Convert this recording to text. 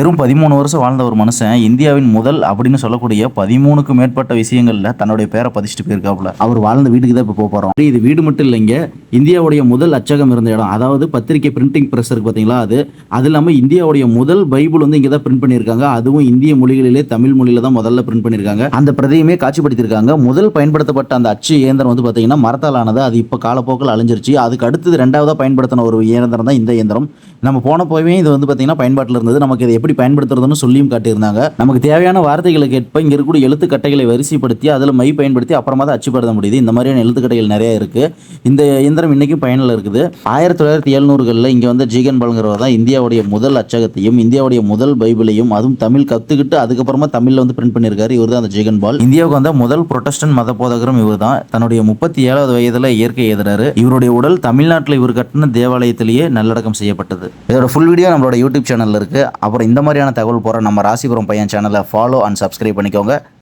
வெறும் பதிமூணு வருஷம் வாழ்ந்த ஒரு மனுஷன் இந்தியாவின் முதல் அப்படின்னு சொல்லக்கூடிய பதிமூணுக்கு மேற்பட்ட விஷயங்கள்ல தன்னுடைய பேரை பதிச்சுட்டு போயிருக்காப்புல. அவர் வாழ்ந்த வீட்டுக்கு தான் இப்போ போக போறோம். இது வீடு மட்டும் இல்லைங்க இந்தியாவுடைய முதல் அச்சகம் இருந்த இடம். அதாவது பத்திரிகை பிரிண்டிங் ப்ரெஸ் இருக்கு பாத்தீங்களா அது? அது இல்லாமல் இந்தியாவுடைய முதல் பைபிள் வந்து இங்கே தான் பிரிண்ட் பண்ணியிருக்காங்க. அதுவும் இந்திய மொழிகளிலே தமிழ் மொழியில தான் முதல்ல பிரிண்ட் பண்ணியிருக்காங்க. அந்த பிரதியுமே காட்சிப்படுத்தியிருக்காங்க. முதல் பயன்படுத்தப்பட்ட அந்த அச்சு இயந்திரம் வந்து பார்த்தீங்கன்னா மரத்தாலானது அது இப்போ காலப்போக்கில் அழிஞ்சிருச்சு. அதுக்கு அடுத்தது ரெண்டாவதாக பயன்படுத்தின ஒரு இயந்திரம் தான் இந்த இயந்திரம். நம்ம போன போயவே இது வந்து பார்த்தீங்கன்னா பயன்பாட்டில் இருந்தது. நமக்கு இதை எப்படி பயன்படுத்துறதுன்னு சொல்லியும் காட்டியிருந்தாங்க. நமக்கு தேவையான வார்த்தைகளுக்கு ஏற்ப இங்கே இருக்கக்கூடிய எழுத்துக்கட்டைகளை வரிசைப்படுத்தி அதில் மை பயன்படுத்தி அப்புறமா தான் அச்சுப்படுத்த முடியுது. இந்த மாதிரியான எழுத்துக்கட்டைகள் நிறைய இருக்குது இந்த இயந்திரம் இன்றைக்கும் பயனில் இருக்குது. ஆயிரத்தி தொள்ளாயிரத்தி எழுநூறுகளில் இங்கே வந்து ஜீகன் பாலுங்கிறவர் தான் இந்தியாவுடைய முதல் அச்சகத்தையும் இந்தியாவுடைய முதல் பைபிளையும் அதுவும் தமிழ் கற்றுக்கிட்டு அதுக்கப்புறமா தமிழில் வந்து பிரிண்ட் பண்ணியிருக்காரு. இவர் தான் அந்த ஜீகன் பால். இந்தியாவுக்கு வந்த முதல் புரொட்டஸ்டன் மத போதகரும் இவர் தான். தன்னுடைய முப்பத்தி ஏழாவது வயதில் இயற்கை எதிராரு. இவருடைய உடல் தமிழ்நாட்டில் இவர் கட்டின தேவாலயத்திலேயே நல்லடக்கம் செய்யப்பட்டது. இதோட ஃபுல் வீடியோ நம்மளோட யூடியூப் சேனலில் இருக்குது அப்புறம் இந்த மாதிரியான தகவல் போகிற நம்ம ராசிபுரம் பையன் சேனலை ஃபாலோ அண்ட் சப்ஸ்கிரைப் பண்ணிக்கோங்க.